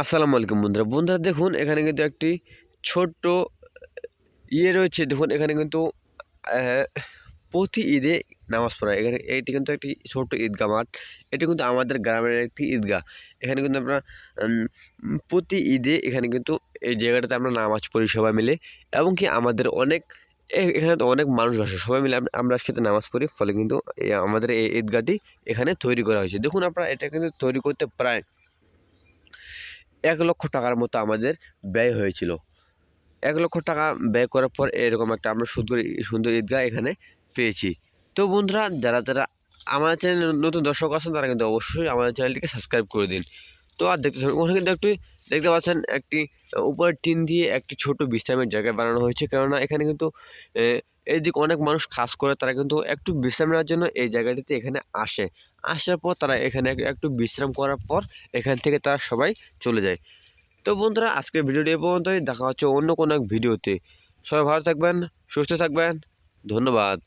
আসসালামু আলাইকুম বন্ধুরা। বন্ধুরা দেখুন, এখানে কিন্তু একটি ছোট্ট ইয়ে রয়েছে। দেখুন, এখানে কিন্তু প্রতি ঈদে নামাজ পড়া। এখানে এটি কিন্তু একটি ছোট্ট ঈদগাহ মাঠ। এটি কিন্তু আমাদের গ্রামের একটি ঈদগাহ। এখানে কিন্তু আমরা প্রতি ঈদে এখানে কিন্তু এই জায়গাটাতে আমরা নামাজ পড়ি সবাই মিলে। এবং কি আমাদের অনেক এখানে তো অনেক মানুষ আসে। সবাই মিলে আম- আমরা একসাথে নামাজ পড়ি। ফলে কিন্তু আমাদের এই ঈদগাহটি এখানে তৈরি করা হয়েছে। দেখুন আপনারা, এটা কিন্তু তৈরি করতে প্রায় এক লক্ষ টাকার মতো আমাদের ব্যয় হয়েছিল। এক লক্ষ টাকা ব্যয় করার পর এরকম একটা আমরা সুন্দর সুন্দর ঈদগাহ এখানে পেয়েছি। তো বন্ধুরা, যারা যারা আমাদের চ্যানেলে নতুন দর্শক আছেন, তারা কিন্তু অবশ্যই আমাদের চ্যানেলটিকে সাবস্ক্রাইব করে দিন। তো আর দেখতে। ওখানে কিন্তু একটি দেখতে পাচ্ছেন একটি উপরে টিন দিয়ে একটি ছোট বিশ্রামের জায়গা বানানো হয়েছে। কেননা এখানে কিন্তু আহ, এইদিকে অনেক মানুষ কাজ করে তারা কিন্তু একটু বিশ্রাম নেওয়ার জন্য এই জায়গাটিতে এখানে আসে। আসার পর তারা এখানে একটু বিশ্রাম করার পর এখান থেকে তারা সবাই চলে যায়। তো বন্ধুরা আজকের ভিডিওটি এ পর্যন্তই। দেখা হচ্ছে অন্য কোনো এক ভিডিওতে। সবাই ভালো থাকবেন সুস্থ থাকবেন। ধন্যবাদ।